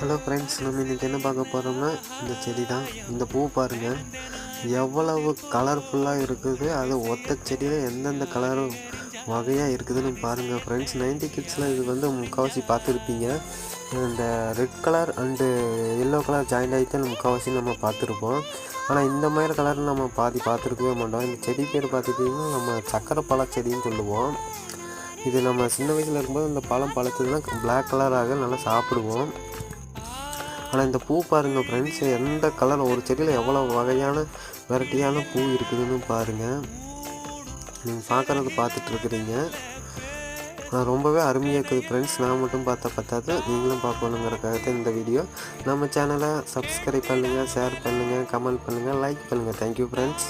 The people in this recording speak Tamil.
ஹலோ ஃப்ரெண்ட்ஸ் நம்ம இன்றைக்கி என்ன பார்க்க போகிறோம்னா இந்த செடி தான் இந்த பூ பாருங்கள் எவ்வளவு கலர்ஃபுல்லாக இருக்குது அது ஒத்த செடியில் எந்தெந்த கலர் வகையாக இருக்குதுன்னு பாருங்கள் ஃப்ரெண்ட்ஸ் நைன்டி கிட்ஸில் இது வந்து முக்கால்வாசி பார்த்துருப்பீங்க. இந்த red colour and yellow colour joint ஆகிட்டு முக்கால்வாசி நம்ம பார்த்துருப்போம். ஆனால் இந்த மாதிரி கலர் நம்ம பாதி பார்த்துருக்கவே மாட்டோம். இந்த செடி பேர் பார்த்துட்டிங்கன்னா நம்ம சக்கரை பழ செடின்னு சொல்லுவோம். இது நம்ம சின்ன வயசில் இருக்கும்போது இந்த பழம் பழத்ததுன்னா பிளாக் கலராக நல்லா சாப்பிடுவோம். ஆனால் இந்த பூ பாருங்கள் ஃப்ரெண்ட்ஸ் எந்த கலர் ஒரு செடியில் எவ்வளோ வகையான வெரைட்டியான பூ இருக்குதுன்னு பாருங்கள் நீங்கள் பார்க்குறது பார்த்துட்ருக்குறீங்க நான் ஆனால் ரொம்பவே அருமையாக இருக்குது ஃப்ரெண்ட்ஸ் நான் மட்டும் பார்த்தா பார்த்தாது நீங்களும் பார்க்கணுங்கிறக்காக தான் இந்த வீடியோ நம்ம சேனலை சப்ஸ்கிரைப் பண்ணுங்கள் ஷேர் பண்ணுங்கள் கமெண்ட் பண்ணுங்கள் லைக் பண்ணுங்கள் தேங்க்யூ ஃப்ரெண்ட்ஸ்